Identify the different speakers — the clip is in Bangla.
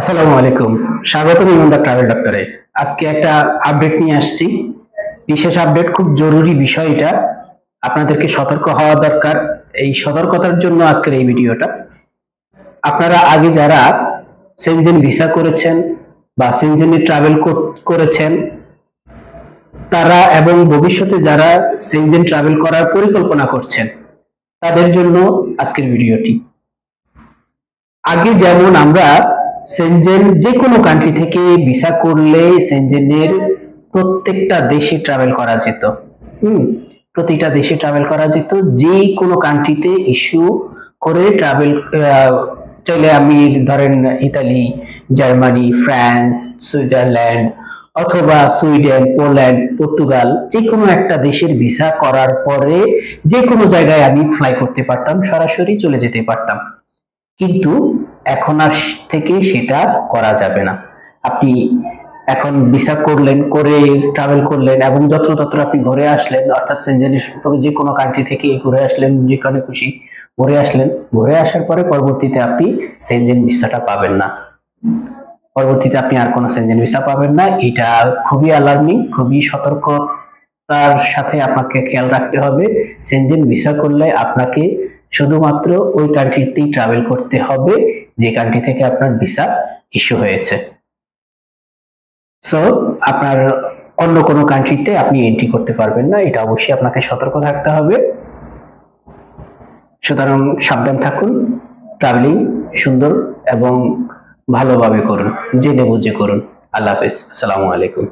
Speaker 1: আসসালামু আলাইকুম। স্বাগতম ইমনদা ট্রাভেল ডক্টরে আজকে একটা আপডেট নিয়ে আসছি। বিশেষ আপডেট খুব জরুরি বিষয় এটা। আপনাদেরকে সতর্ক হওয়া দরকার এই সতর্কতার জন্য আজকের এই ভিডিওটা। আপনারা আগে যারা সেনজেন ভিসা করেছেন বা সেনজেনে ট্রাভেল করেছেন, তারা এবং ভবিষ্যতে যারা সেনজেন ট্রাভেল করার পরিকল্পনা করছেন, তাদের জন্য আজকের ভিডিওটি। আগে যেমন আমরা সেনজেন যে কোনো কান্ট্রি থেকে ভিসা করলে সেনজেনের প্রত্যেকটা দেশে ট্রাভেল করা যেত। হুম, প্রতিটা দেশে ট্রাভেল করা যেত। যে কোনো কান্ট্রিতে ইস্যু করে ট্রাভেল চাইলে আমি ধরেন ইতালি, জার্মানি, ফ্রান্স, সুইজারল্যান্ড অথবা সুইডেন, পোল্যান্ড, পর্তুগাল যে কোনো একটা দেশের ভিসা করার পরে যে কোনো জায়গায় আমি ফ্লাই করতে পারতাম, সরাসরি চলে যেতে পারতাম। কিন্তু এখন আর থেকে সেটা করা যাবে না। আপনি এখন ভিসা করলেন, করে ট্রাভেল করলেন এবং যত্রতত্র আপনি ঘুরে আসলেন, অর্থাৎ যে কোনো কান্ট্রি থেকে ঘুরে আসলেন, যেখানে খুশি ঘুরে আসলেন। ঘুরে আসার পরে পরবর্তীতে আপনি সেনজেন ভিসাটা পাবেন না। পরবর্তীতে আপনি আর কোনো সেনজেন ভিসা পাবেন না। এটা খুবই অ্যালার্মিং খুবই সতর্কতার সাথে আপনাকে খেয়াল রাখতে হবে। সেনজেন ভিসা করলে আপনাকে শুধুমাত্র ওই কান্ট্রিতেই ট্রাভেল করতে হবে। যে কান্ট্রি থেকে আপনার ভিসা ইস্যু হয়েছে। সো আপনার অন্য কোনো কান্ট্রিতে আপনি এন্ট্রি করতে পারবেন না, এটা অবশ্যই আপনাকে সতর্ক থাকতে হবে। সুতরাং সাবধান থাকুন ট্রাভেলিং সুন্দর এবং ভালোভাবে করুন, জেনে বুঝে করুন। আল্লাহ হাফিজ, আসসালামু আলাইকুম।